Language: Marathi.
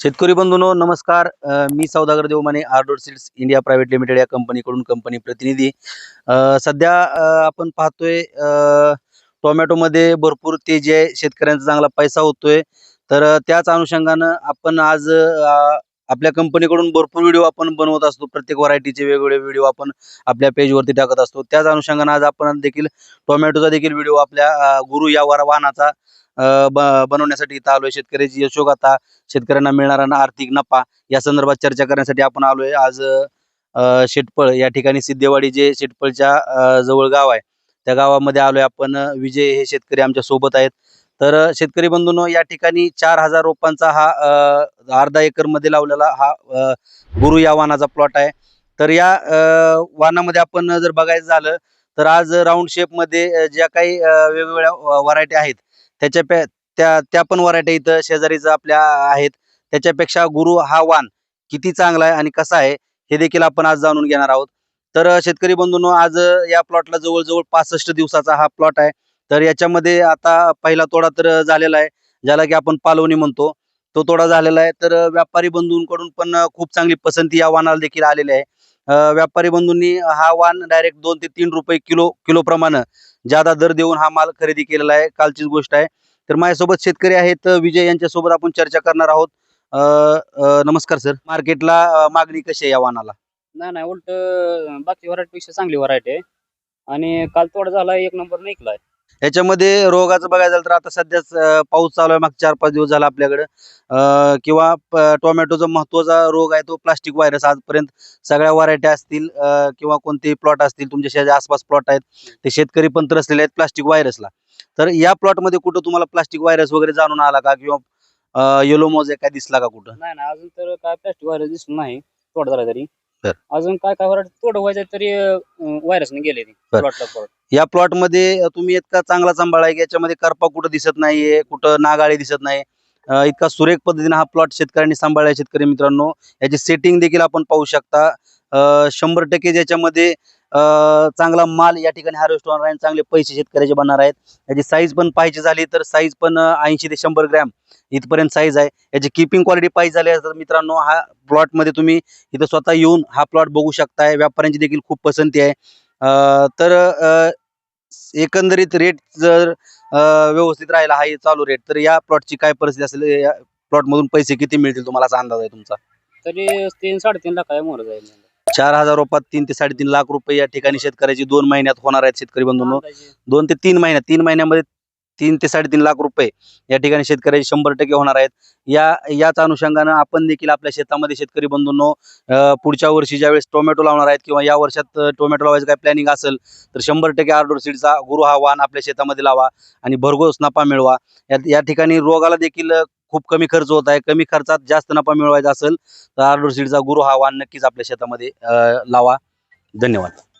शेतकरी बंधूनो नमस्कार. अ, मी Saudagar Devmane Ardor Seeds India private limited या कंपनीकडून कंपनी प्रतिनिधी. अ, सध्या अ, आपण पाहतोय अ, टोमॅटोमध्ये भरपूर तेजी आहे शेतकऱ्यांचा चांगला पैसा होतोय. तर अ, त्याच अनुषंगानं आपण आज अ, आपल्या कंपनीकडून भरपूर व्हिडिओ आपण बनवत असतो. प्रत्येक व्हरायटीचे वेगवेगळे व्हिडिओ आपण आपल्या पेजवरती टाकत असतो. त्याच अनुषंगानं आज आपण देखील टोमॅटोचा देखील व्हिडिओ आपल्या अ, गुरु या वर वाहनाचा बनवण्यासाठी इथं आलोय शेतकऱ्याची यशोगाथा शेतकऱ्यांना मिळणारा आर्थिक नफा या संदर्भात चर्चा करण्यासाठी आपण आलोय. आज शेटपळ या ठिकाणी सिद्धेवाडी जे शेटपळच्या जवळ गाव आहे. त्या गावामध्ये आलोय आपण. विजय हे शेतकरी आमच्यासोबत आहेत. तर शेतकरी बंधूंनो या ठिकाणी चार हजार रोपांचा हा अर्धा एकरमध्ये लावलेला हा गुरु या वाहनाचा प्लॉट आहे. तर या वाहनामध्ये आपण जर बघायचं झालं तर आज राऊंड शेपमध्ये ज्या काही वेगवेगळ्या व्हरायटी आहेत त्याच्या पे- त्या त्या पण व्हरायटी इथं शेजारीच आपल्या आहेत. त्याच्यापेक्षा गुरु हा वाण किती चांगला आहे आणि कसा आहे हे देखील आपण आज जाणून घेणार आहोत. तर शेतकरी बंधूंनो आज या प्लॉटला जवळजवळ पासष्ट दिवसाचा हा प्लॉट आहे. तर याच्यामध्ये आता पहिला तोडा तर झालेला आहे ज्याला की आपण पालवणी म्हणतो. तो तोडा झालेला आहे. तर व्यापारी बंधूंकडून पण खूप चांगली पसंती या वाणाला देखील आलेली आहे. व्यापारी बंधूंनी हा वाण डायरेक्ट दोन ते तीन रुपये किलो किलो प्रमाणे जादा दर देऊन हा माल खरेदी केलेला आहे. कालचीच गोष्ट आहे. तर माझ्यासोबत शेतकरी आहेत विजय यांच्यासोबत आपण चर्चा करणार आहोत. अ, नमस्कार सर. मार्केटला मागणी कशी आहे या वाणाला? नाही नाही उलट बाकी व्हरायटी पेक्षा चांगली व्हरायटी आहे. आणि काल तोडा झाला एक नंबर निघलाय. याच्यामध्ये रोगाचं बघायचं झालं तर आता सध्याच पाऊस चालू आहे. माग चार पाच दिवस झाला आपल्याकडं. किंवा टोमॅटोचा महत्त्वाचा रोग आहे तो प्लास्टिक व्हायरस. आजपर्यंत सगळ्या व्हरायटी असतील किंवा कोणतेही प्लॉट असतील तुमच्या शेजारी आसपास प्लॉट आहेत ते शेतकरी पण त्रसलेले आहेत प्लास्टिक व्हायरसला. तर या प्लॉटमध्ये कुठं तुम्हाला प्लास्टिक व्हायरस वगैरे जाणून आला का? किंवा येलो मोज काय दिसला का कुठं? नाही अजून तर काय प्लास्टिक व्हायरस दिसून नाही. तोडा झाला तरी. बर. अजून काय काय व्हरायटी तोड व्हायचं तरी व्हायरसने गेले बर. प्लॉटला प्लॉट या प्लॉटमध्ये तुम्ही इतका चांगला सांभाळ की याच्यामध्ये करपा कुठं दिसत नाहीये कुठं नागाळी दिसत नाही अ, इतका सुरेख पद्धतीने हा प्लॉट शेतकऱ्यांनी सांभाळला आहे शेतकरी मित्रांनो याची सेटिंग देखील आपण पाहू शकता अ, शंभर टक्के ज्याच्यामध्ये चांगला माल या ठिकाणी हार्वेस्ट होणार आहे चांगले पैसे शेतकऱ्याचे बनणार आहेत. याची साईज पण पाहिजे झाली तर साईज पण ऐंशी ते शंभर ग्रॅम इथपर्यंत साईज आहे. याची किपिंग क्वालिटी पाहिजे झाली तर मित्रांनो हा प्लॉटमध्ये तुम्ही इथं स्वतः येऊन हा प्लॉट बघू शकताय. व्यापाऱ्यांची देखील खूप पसंती आहे. तर एकंदरीत रेट जर व्यवस्थित राहिला हा चालू रेट तर या प्लॉटची काय परिस्थिती असेल या प्लॉट मधून पैसे किती मिळतील तुम्हाला असा अंदाज आहे तुमचा? तरी तीन साडेतीन लाख आहे मोर जाईल. चार हजार रुपयात तीन ते साडेतीन लाख रुपये या ठिकाणी शेतकऱ्याची दोन महिन्यात होणार आहेत शेतकरी बंधूंनो. दोन ते तीन महिन्यात तीन महिन्यामध्ये तीन ते साडेतीन लाख रुपये या ठिकाणी शेतकऱ्याचे शंभर टक्के होणार आहेत. या याच अनुषंगानं आपण देखील आपल्या शेतामध्ये शेतकरी बंधूंनो पुढच्या वर्षी ज्यावेळेस टोमॅटो लावणार आहेत किंवा या वर्षात टोमॅटो लावायचं काय प्लॅनिंग असेल तर शंभर टक्के आर्डोर सीडचा गुरु हा वाण आपल्या शेतामध्ये लावा आणि भरघोस नफा मिळवा. या या ठिकाणी रोगाला देखील खूप कमी खर्च होत आहे. कमी खर्चात जास्त नफा मिळवायचा असेल तर आरडोर सीडचा गुरु हा वाण नक्कीच आपल्या शेतामध्ये लावा. धन्यवाद.